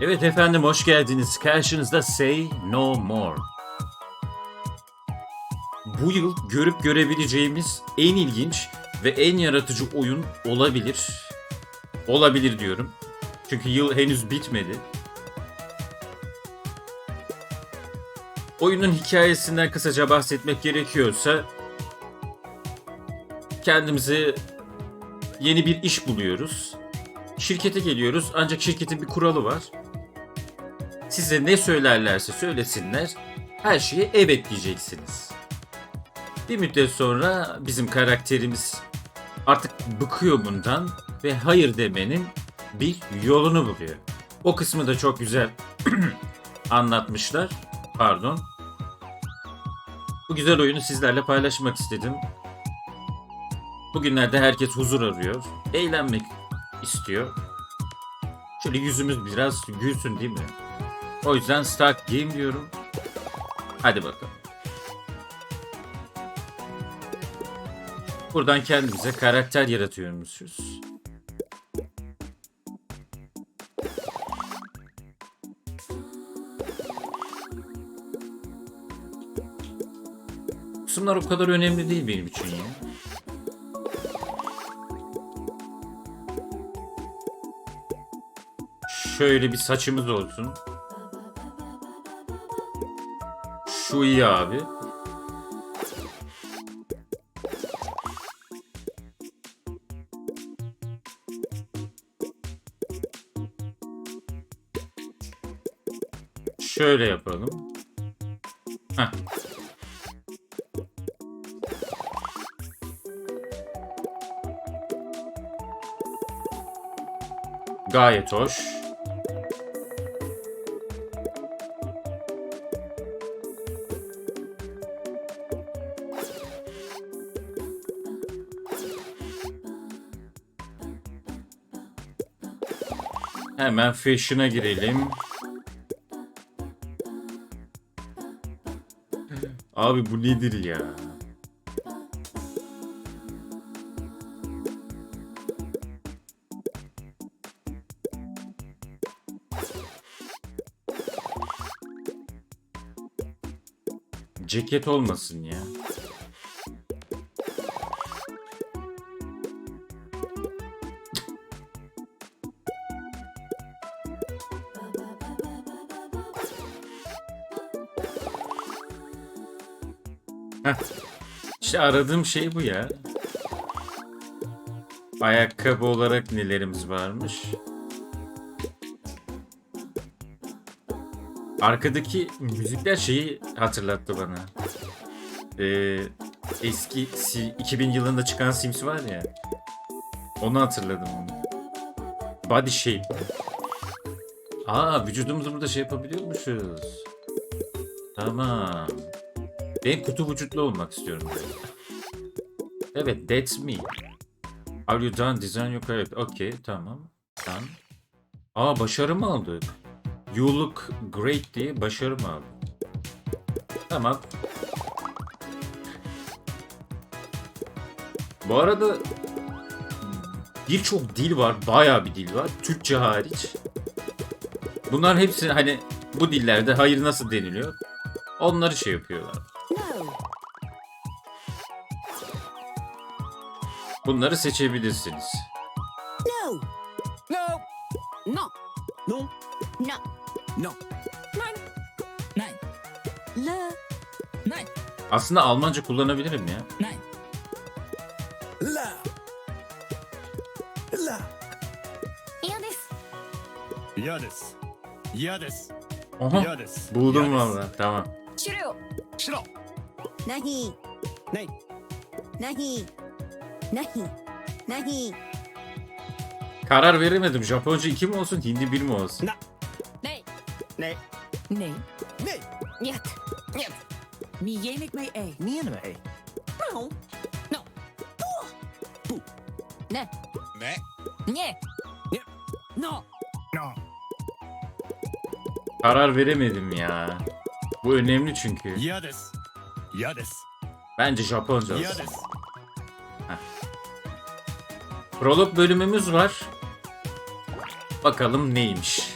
Evet efendim hoş geldiniz. Karşınızda Say No More. Bu yıl görüp görebileceğimiz en ilginç ve en yaratıcı oyun olabilir. Olabilir diyorum. Çünkü yıl henüz bitmedi. Oyunun hikayesinden kısaca bahsetmek gerekiyorsa kendimize yeni bir iş buluyoruz. Şirkete geliyoruz ancak şirketin bir kuralı var. Size ne söylerlerse söylesinler her şeye evet diyeceksiniz. Bir müddet sonra bizim karakterimiz artık bıkıyor bundan ve hayır demenin bir yolunu buluyor. O kısmı da çok güzel anlatmışlar. Pardon. Bu güzel oyunu sizlerle paylaşmak istedim. Bugünlerde herkes huzur arıyor. Eğlenmek istiyor. Şöyle yüzümüz biraz gülsün değil mi? O yüzden start game diyorum. Hadi bakalım. Buradan kendimize karakter yaratıyormuşuz. Kısımlar o kadar önemli değil benim için ya. Şöyle bir saçımız olsun. Şu iyi abi. Şöyle yapalım. Heh. Gayet hoş. Hemen fashion'a girelim. Abi bu nedir ya? Ceket olmasın ya. Heh. İşte aradığım şey bu ya. Ayakkabı olarak nelerimiz varmış? Arkadaki müzikler şeyi hatırlattı bana. Ee, eski si- 2000 yılında çıkan Sims var ya. Onu hatırladım. Body shape. Aa vücudumuzu burada şey yapabiliyormuşuz. Tamam. Ben kutu vücutlu olmak istiyorum. Evet, that's me. Are you done? Design your character. Okay, tamam. Done. Aa başarı mı aldık? You look great diye başarı mı aldık? Tamam. Bu arada birçok dil var. Bayağı bir dil var. Türkçe hariç. Bunların hepsi hani bu dillerde hayır nasıl deniliyor? Onları şey yapıyorlar. Bunları seçebilirsiniz. No. No. No. No. No. No. Nein. Nein. Le. Nein. Aslında Almanca kullanabilirim ya. Nein. La. La. Ya des. Ya des. Ya des. Oha. Buldum valla. Tamam. Şiro. Şiro. Nahi. Nahi. Nahi. Nahi. Nahi. Karar veremedim. Japonca 2 mi olsun, Hindi 1 mi olsun? Na. Ne? Ne? Ne? Ne? Нет. Нет. Mi yemek mi e? Mi yemek mi e? No. No. Bu. Bu. Ne? Ne? Ne? Ne? No. No. Karar veremedim ya. Bu önemli çünkü. Yades. Yades. Bence Japonca. Yades. Heh. Prolog bölümümüz var. Bakalım neymiş.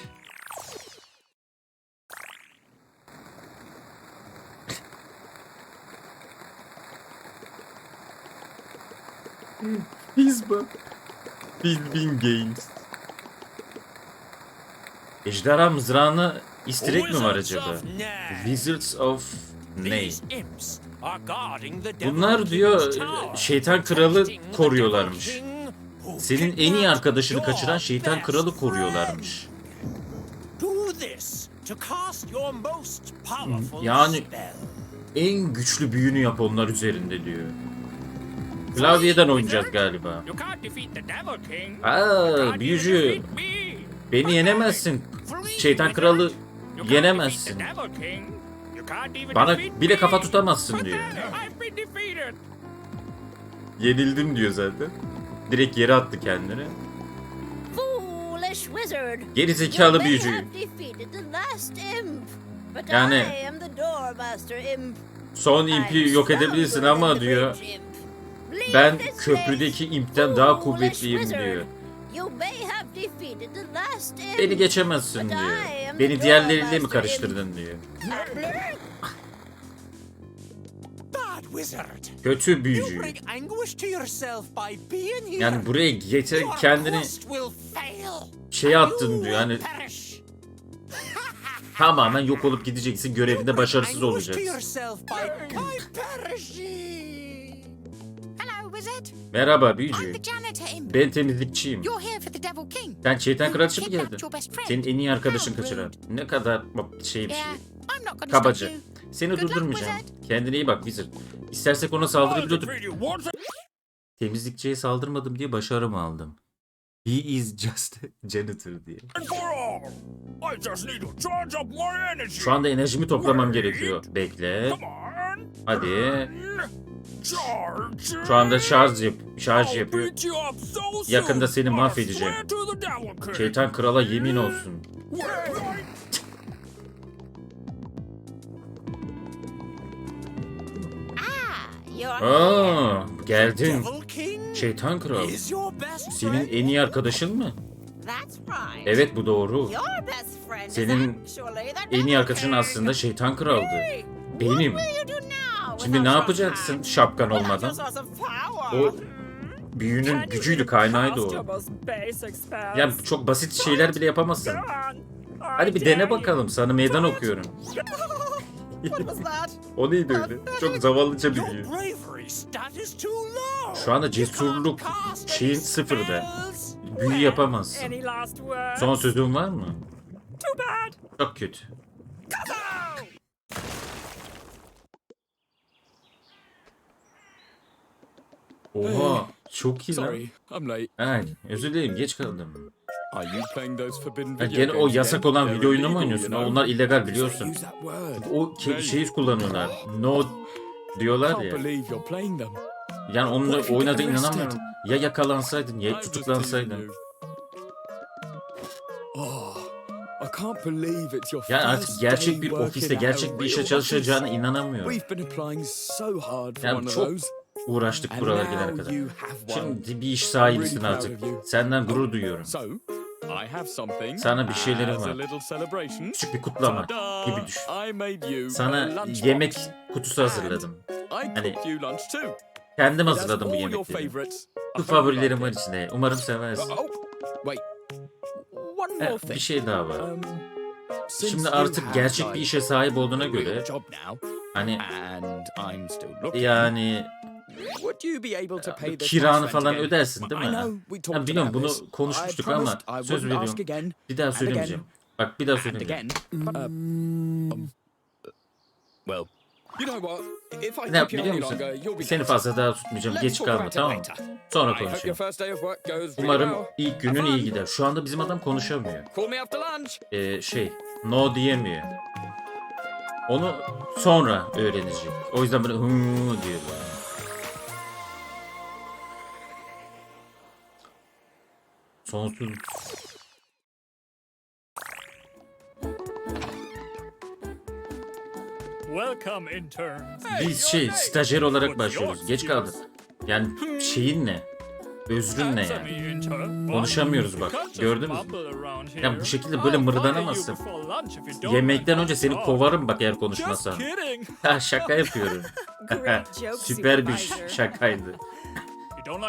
Hizba. Bilbin Games. Ejderha mızrağını istirek mi var acaba? Wizards of Ney? Bunlar diyor şeytan kralı koruyorlarmış. Senin en iyi arkadaşını kaçıran şeytan kralı koruyorlarmış. Yani- En güçlü büyünü yap onlar üzerinde diyor. Klavyeden oynayacağız galiba. Aa, büyücü. Beni yenemezsin. Şeytan kralı yenemezsin. Bana bile kafa tutamazsın diyor. Yenildim diyor zaten. Direkt yere attı kendini. Geri zekalı You may büyücü. have defeated the last imp, but Yani-. Son impi yok edebilirsin ama diyor. Ben köprüdeki impten daha kuvvetliyim diyor. Beni geçemezsin diyor. Beni diğerleriyle mi karıştırdın diyor. Kötü You büyücü. bring anguish to yourself by being here. Yani buraya getir Your kendini quest will fail. şeye You attın diyor. will Hani perish. tamamen yok olup gideceksin. Görevinde başarısız olacaksın. Merhaba I'm büyücü. the janitor imp. Ben temizlikçiyim. Sen şeytan Who kraliçe mi geldin? Senin en iyi arkadaşın kaçıran. Ne kadar şey bir şey. Kabaca. Seni durdurmayacağım. Kendine iyi bak Wizard. İstersek ona saldırabiliyorduk. Temizlikçiye saldırmadım diye başarımı aldım. He is just a janitor diye. Şu anda enerjimi toplamam gerekiyor. Bekle. Hadi. Şu anda şarj yap şarj yapıyor. Yakında seni mahvedeceğim. Şeytan krala yemin olsun. Aa, geldin. Şeytan kral. Senin en iyi arkadaşın mı? Evet bu doğru. Senin En iyi arkadaşın aslında şeytan kraldı. Benim. Şimdi ne yapacaksın şapkan olmadan? O büyünün gücüydü kaynağıydı o. Ya çok basit şeyler bile yapamazsın. Hadi bir dene bakalım sana meydan okuyorum. What was that? o neydi öyle? Çok zavallıca low. Şu anda cesurluk şeyin sıfırda. Büyü yapamazsın. Son sözün var mı? Too bad. Çok kötü. Oha çok iyi lan. Sorry, I'm late. Ay, özür dilerim geç kaldım. Are you playing those forbidden Ha, video gene o games yasak again? olan They're video oyunu mu illegal, oynuyorsun? you know. Onlar illegal biliyorsun. Use that word. O ke- şeyi kullanıyorlar. No diyorlar Can't ya. believe you're playing them. Yani onunla you oynadığına inanamıyorum. Ya yakalansaydın ya I'm just teasing tutuklansaydın. you. Oh, I can't believe it's your Yani artık first gerçek bir working ofiste at gerçek bir işe real çalışacağına office. inanamıyorum. We've been applying so hard for Yani one of çok those. Uğraştık And buralara now gelene kadar. you have one. Şimdi bir iş sahibisin artık. you. Senden gurur duyuyorum. So, I have something. Sana bir şeylerim var. Küçük bir kutlama gibi düşün. Sana yemek kutusu hazırladım. Hani-. Kendim hazırladım bu yemekleri. Bu favorilerim var içinde. Umarım seversin. Oh, Ha, more thing. bir şey daha var. Um, Şimdi artık gerçek bir işe sahip olduğuna göre hani yani This kiranı falan ödersin değil mi? I know we Ya talked biliyorum bunu konuşmuştuk ama söz veriyorum. Bir daha söylemeyeceğim. Bak bir daha söylemeyeceğim. um, well, you know what? If I Ne you biliyor musun? Seni fazla daha tutmayacağım. Geç kalma tamam mı? Sonra konuşalım. Umarım ilk günün iyi gider. Şu anda bizim adam konuşamıyor. Ee, şey, no diyemiyor. Onu sonra öğrenecek. O yüzden böyle hıı diyor. böyle. Sonsuz. Welcome interns. Biz şey, stajyer olarak başlıyoruz. Geç kaldık. Yani şeyin ne? Özrün ne yani? Konuşamıyoruz bak, gördünüz mü? Ya bu şekilde böyle mırdanamazsın. Yemekten önce seni kovarım bak eğer konuşmasan. Ha şaka yapıyorum. Süper bir şakaydı.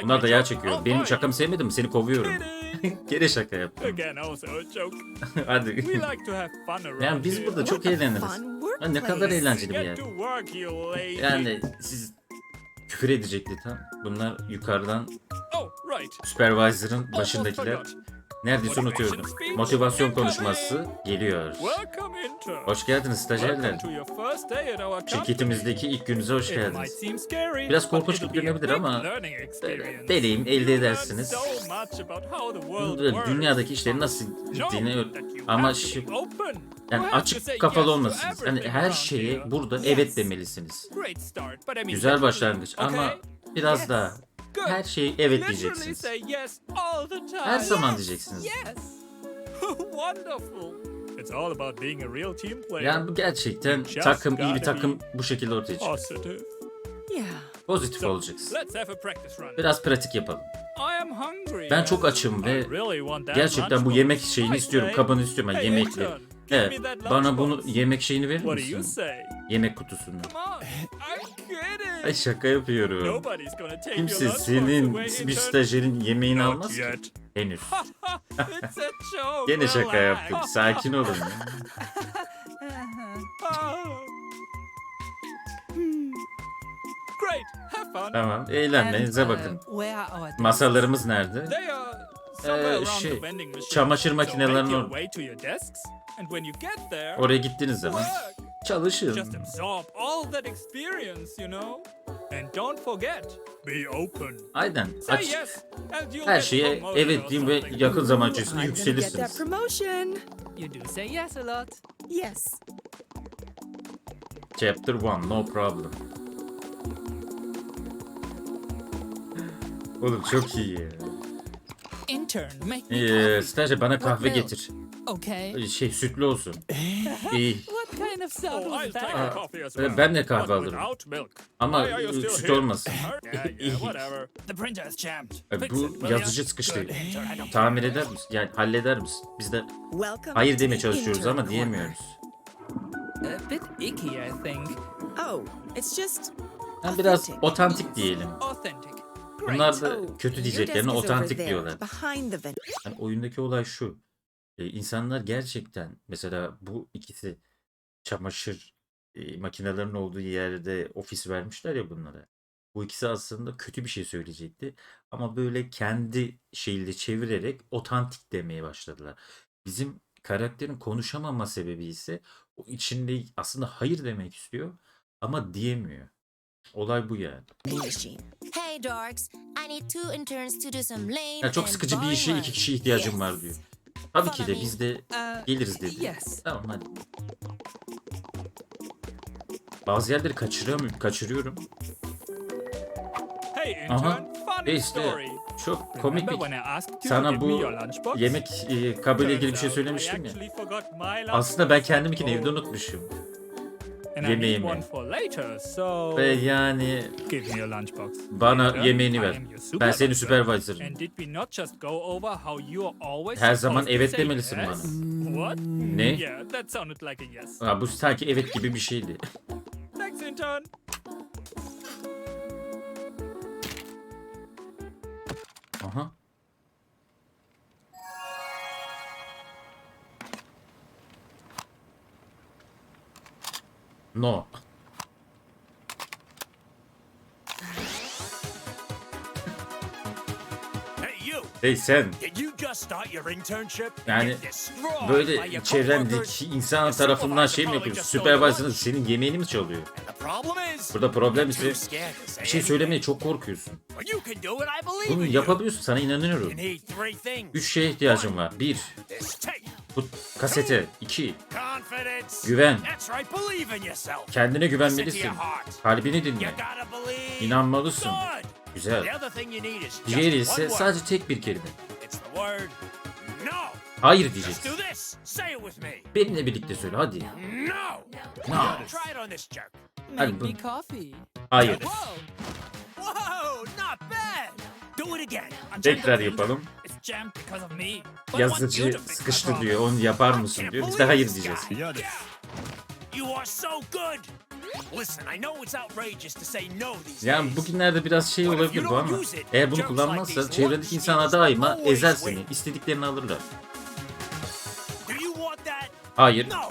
Bunlar da yer çekiyor. Benim şakamı sevmedin mi? Seni kovuyorum. Gene şaka yaptım. Hadi. like to have fun around Yani biz burada çok eğleniriz. fun Ha, ne kadar eğlenceli bir Get yer. to work, you lady. Yani siz küfür edecekti tam. Bunlar yukarıdan Oh, supervisor'ın Almost başındakiler. Neredeyse unutuyordum. Motivasyon konuşması geliyor. Hoş geldiniz stajyerler. Şirketimizdeki ilk gününüze hoş geldiniz. Biraz korkunç gibi görünebilir ama deneyim elde edersiniz. Dünyadaki işlerin nasıl gittiğini ama open. yani açık kafalı olmasınız. Yani her şeye burada evet demelisiniz. Güzel başlangıç ama biraz daha. Her şeye evet Literally diyeceksiniz. say yes all the time. Her zaman diyeceksiniz. Yes. Wonderful. It's all about being a real team player. Yani bu gerçekten Just takım iyi bir takım bu şekilde ortaya çıkıyor. Positive. Yeah. Pozitif So, olacaksın. let's have a practice run. Biraz pratik yapalım. I am hungry. Ben çok açım ve I really want that Gerçekten bu yemek şeyini istiyorum. Kabını istiyorum intern, give Evet. Bana bunu yemek şeyini verir What do you misin? say? Yemek kutusunu. Come on. I'm kidding. Ay şaka yapıyorum. Nobody's gonna take Kimse senin away, bir stajyerin yemeğini almaz ki. yet. Henüz. It's a joke. Gene şaka yaptım. Sakin olun. Great. Have fun. tamam. Eğlenmenize bakın. Where are our Masalarımız nerede? They are somewhere Ee, şey, the vending machine. çamaşır makinelerinin and when you get there, Oraya gittiğiniz zaman work. çalışın. Just absorb all that experience, you know? And don't forget, be open. Aynen. Say Aç. yes, and you'll Her get şeye promoted evet deyin ve something. yakın zaman içerisinde I'm gonna get that yükselirsiniz. promotion. You do say yes a lot. Yes. Chapter 1 no problem. Oğlum çok iyi ya. Intern, make me Ee, coffee. stajyer bana kahve getir. Okay. Ee, Şey sütlü olsun. İyi. What kind of sound Oh, was that? a coffee as Ee, well. ben de kahve alırım. Ama süt olmasın. Yeah, yeah, whatever. The printer has jammed. Ee, Fix Bu yazıcı sıkıştı. Tamir eder misin? Yani halleder misin? Biz de Welcome. hayır demeye çalışıyoruz ama diyemiyoruz. A bit icky, I think. Oh, it's just Yani biraz otantik diyelim. Authentic. great. Bunlar da Oh, kötü diyeceklerine otantik diyorlar. Yani oyundaki olay şu. Ee, insanlar gerçekten mesela bu ikisi çamaşır e, makinelerinin olduğu yerde ofis vermişler ya bunlara. Bu ikisi aslında kötü bir şey söyleyecekti. Ama böyle kendi şeyle çevirerek otantik demeye başladılar. Bizim karakterin konuşamama sebebi ise o içinde aslında hayır demek istiyor ama diyemiyor. Olay bu yani. Hey, dorks. I need two interns to do some lame Ya çok sıkıcı bir işe iki kişiye ihtiyacım var diyor. Tabii ki de biz de Uh, geliriz dedi. Tamam hadi. Bazı yerleri kaçırıyorum, kaçırıyorum. Hey, Aha. Ve işte çok komik bir... Sana bu? Yemek e, kabıyla ilgili bir şey söylemiştim ya. Aslında ben kendiminkini evde unutmuşum. And I need yemeğimi. one for later, so Ve yani give me your lunchbox. bana Intern, yemeğini I ver. am your Ben senin supervisor. supervisor'ım. And did we not just go over how you are always Her zaman supposed to evet say demelisin yes? What? Ne? Yeah, that sounded like a yes. Ha, bu sanki evet gibi bir şeydi. Thanks, intern. Aha. No. Hey, you! Hey sen. Yani böyle çevrendeki insan tarafından şey mi yapıyorsun? Supervisor'ın senin yemeğini mi çalıyor? Burada problem ise bir şey söylemeye çok korkuyorsun. Bunu yapabiliyorsun. Sana inanıyorum. Üç şeye ihtiyacım var. Bir. Bu kasete. İki, Confidence. Güven. Kendine güvenmelisin. Kalbini dinle. İnanmalısın. Güzel. Diğeri ise sadece tek bir kelime. Hayır diyeceksin. Benimle birlikte söyle hadi. No. No. Hadi bu. me coffee. Hayır. Whoa. Whoa, not bad. Do it again. I'm Tekrar yapalım. It's jammed because of me. But I want you Yazıcı sıkıştı diyor. Onu yapar mısın diyor. Biz de hayır diyeceğiz. guy. You are so good. Listen, I know it's outrageous to say no these Yani bugünlerde biraz şey olabilir bu ama eğer bunu kullanmazsa çevredeki insanlar daima ezer seni. İstediklerini alırlar. Do you want that? Hayır. No.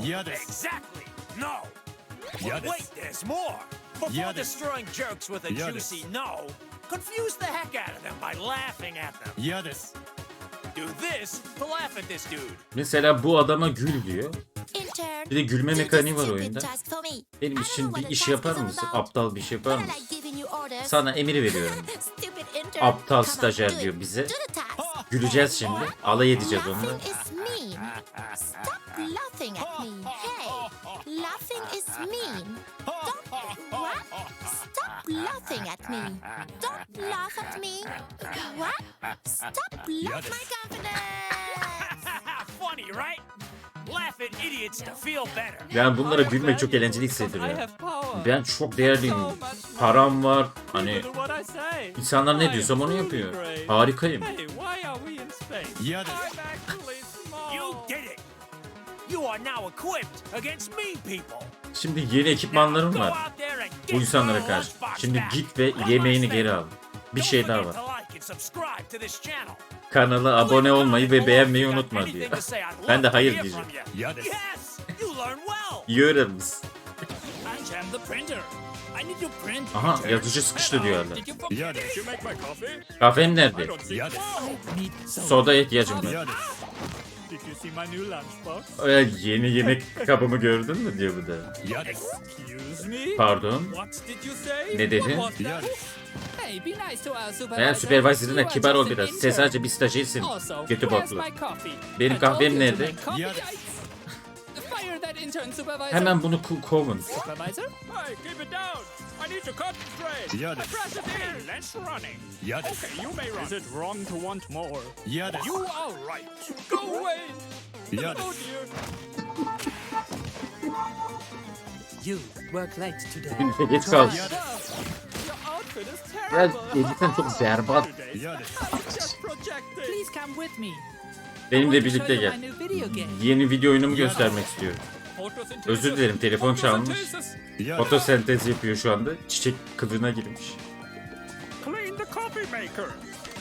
Mesela bu adama gül diyor. Bir de gülme mekaniği var oyunda. Benim için bir iş yapar mısın? Aptal bir iş yapar but I mısın? Sana emir veriyorum. Aptal stajyer diyor bize. Güleceğiz şimdi. Alay edeceğiz onunla. Stop laughing at me. Don't laugh at me. What? Stop laugh my confidence. Funny, right? Laugh at idiots to feel better. Yani bunlara gülmek çok eğlenceli I hissettiriyor. have power. Ben çok değerliyim. Param var. Hani Do what I say. insanlar ne diyorsam onu yapıyor. Harikayım. Hey, why are we in space? Yeah, this. I'm actually small. You did it. You are now equipped against mean people. Şimdi yeni ekipmanlarım var. Bu insanlara karşı. Şimdi git ve yemeğini geri al. Bir şey daha var. To like and subscribe to this channel. Kanala abone olmayı ve beğenmeyi unutma diyor. Ben de hayır diyeceğim. Yeah, this. Yes, you learn well. İyi öğrenmişsin. I jam the printer. I need to print. Aha yazıcı sıkıştı diyor hala. Did you forget Yeah, it? this. You make my coffee? Kahvem nerede? soda. İhtiyacım var. Yeah, this. Did you see my new lunchbox? Ee, yeni yemek kabımı gördün mü diyor bu da. Pardon. What did you say? Ne dedi? What was Yeah, that? this. Hey, be nice to our supervisor. Eğer supervisor'ına You are kibar ol just an biraz. intern. Sen sadece bir stajyersin. My coffee? Benim kahvem nerede? Hemen bunu ku- kovun. Supervisor? Hey, keep it down. I need to concentrate. Yeah, My this. precious ears. Let's running. Yeah, this. Okay, you may run. Is it wrong to want more? Yeah, this. You are right. Go away. Yeah, Oh this. dear. You work late today. Geç kal. Please come with me. Benimle birlikte gel. Yeni video oyunumu göstermek istiyorum. Özür dilerim, telefon çalmış. Fotosentez yapıyor şu anda. Çiçek kılığına girmiş.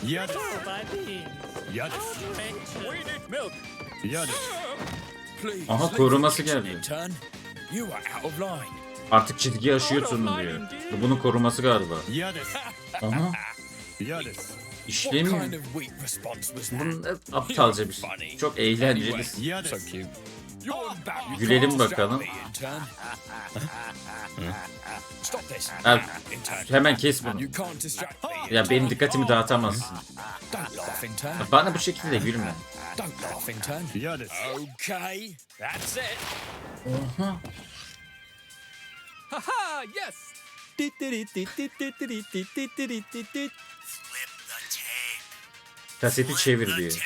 Yeah, this. Please, Aha koruması geldi. Artık çizgi aşıyorsun diyor. Bu bunun koruması galiba. Aha that? Bunun aptalca bir şey. Çok eğlenceli. You Gülelim bakalım. Intern. hemen kes bunu. Ya benim dikkatimi dağıtamazsın. Bana bu şekilde gülme. Don't laugh, intern. Yeah, this. Okay, that's it. Haha, yes. Kaseti çevir diyor. There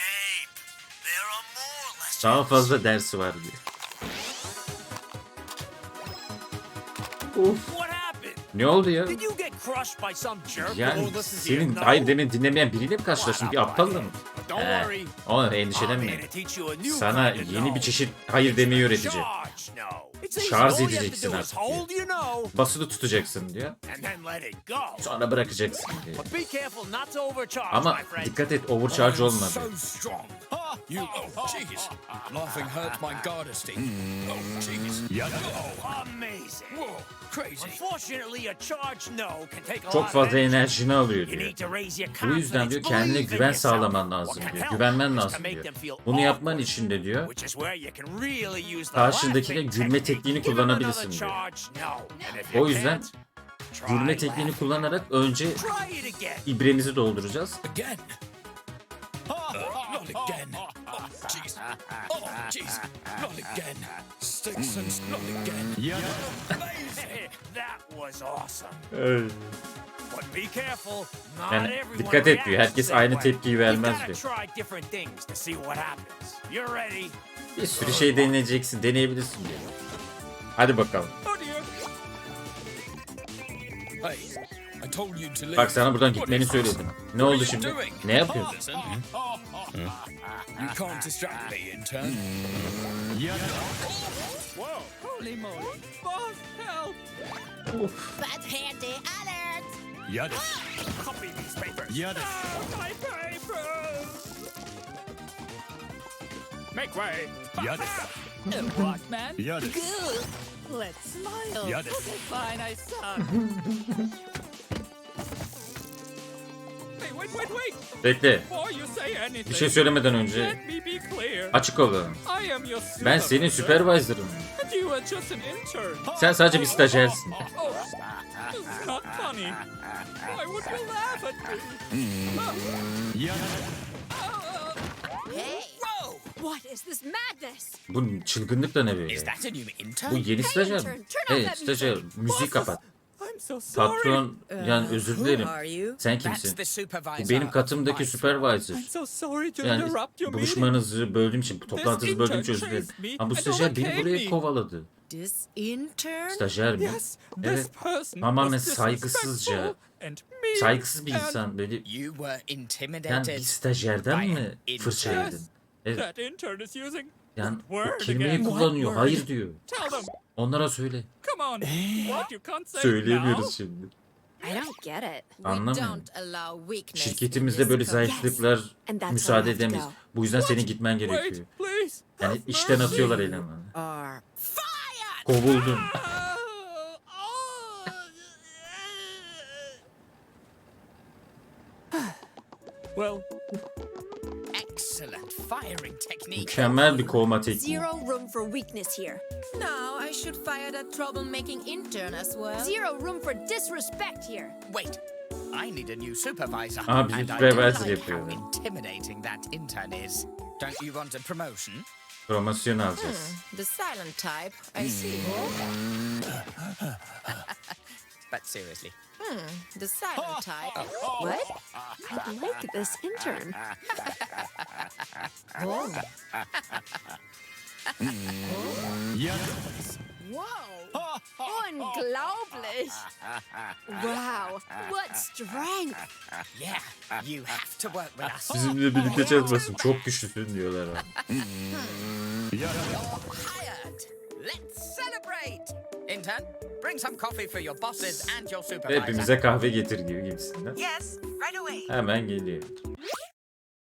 are more lessons. Daha fazla dersi var diyor. Happened? Ne oldu ya? Yani senin hayır demin dinlemeyen biriyle mi karşılaştın? Bir aptalla mı? Don't He, worry. o I'm endişelenme. here to teach you a new Sana yeni bir çeşit hayır demeyi öğreteceğim. Şarj edeceksin artık diyor. Basılı tutacaksın diyor. Sonra bırakacaksın diyor. Ama dikkat et overcharge I'm You, oh, jeez. Laughing hurts my gardesty. Oh, jeez. Yeah, this. Amazing. Whoa, crazy. Unfortunately, a charge no can take a Çok lot of fazla energy. enerjini alıyor You diyor. need to raise your Bu yüzden diyor kendine güven sağlaman lazım can diyor. Güvenmen lazım diyor. Bunu yapman için de diyor which is where you can really use the Karşındakine gülme tekniğini kullanabilirsin diyor. charge no. And if you O yüzden gülme tekniğini kullanarak önce Try it again. ibremizi dolduracağız. Not again. Oh, jeez. Oh, jeez. Not again. Sticks and not again. Yeah. Amazing. that was awesome. But be careful. Not Yani everyone dikkat et diyor. Herkes aynı tepkiyi vermez diyor. gotta try different things to see what happens. You're ready. Bir sürü şey deneyeceksin, deneyebilirsin diyor. Hadi bakalım. Oh. Hey, Bak sana buradan gitmeni söyledim. Ne oldu şimdi? Ne yapıyorsun? Yadis. My papers! Make way. Yadis. What, man? Yadis. Good. Let's smile. Yadis. Okay, fine, I suck. Bekle. Before you say anything, Bir şey söylemeden önce let me be clear. açık olalım. I am your Ben senin supervisor, supervisor'ım. and You are just an intern. Sen sadece bir stajyersin. Oh, this is not funny. Why would you laugh at me? Hey! What is this madness? Bu çılgınlık da ne Is böyle? that a new intern? Bu yeni stajyer intern, mi? turn off Evet that stajyer. music. Müziği kapat. I'm so sorry. Patron yani özür dilerim. Who are you? Sen That's kimsin? the supervisor. Bu benim katımdaki supervisor. I'm so sorry to Yani interrupt your meeting. buluşmanızı böldüğüm için, bu toplantınızı böldüğüm için özür dilerim. Ama bu and stajyer beni buraya me. kovaladı. Stajyer mi? Yes, this Evet. person Tamamen was saygısızca, disrespectful and mean Saygısız bir and insan. Böyle You were yani intimidated. bir stajyerden by mi fırça intern. yedin? Evet. That intern is using Yani word kelimeyi kullanıyor. Hayır diyor. Onlara söyle. Say Söyleyemiyoruz şimdi. Anlamıyorum. Şirketimizde böyle zayıflıklar müsaade edemeyiz. Bu yüzden senin gitmen gerekiyor. Yani işten atıyorlar elemanı. Kovuldun. Ah, well. Mükemmel bir kovma tekniği. zero room for weakness here. No, I should fire that troublemaking intern as well. Zero room for disrespect here. Wait. I need a new supervisor. Aa, bizim and I supervisor don't like yapıyor. how intimidating that intern is. Don't you want a promotion? Promosyon alacağız. The silent type, I see. But seriously. Hmm, the silent type. What? I like this intern. Oh. Yadis. Wow. Unglaublich. Wow. What strength. Yeah, you have to work with us. Bizimle birlikte çalışmasın. Çok güçlüsün diyorlar abi. Hired. Let's celebrate. Intern, bring some coffee for your bosses and your supervisor. Hepimize kahve getir gibi gibisinden. Yes, right away. Hemen geliyor.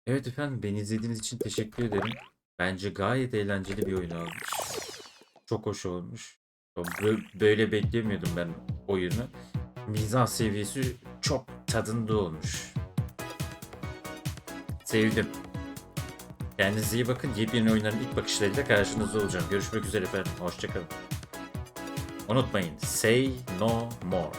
Evet efendim beni izlediğiniz için teşekkür ederim. Bence gayet eğlenceli bir oyun olmuş. Çok hoş olmuş. Bö- Böyle beklemiyordum ben oyunu. Mizah seviyesi çok tadında olmuş. Sevdim. Kendinize iyi bakın. Yepyeni oyunların ilk bakışlarıyla karşınızda olacağım. Görüşmek üzere efendim. Hoşçakalın. Unutmayın. Say no more.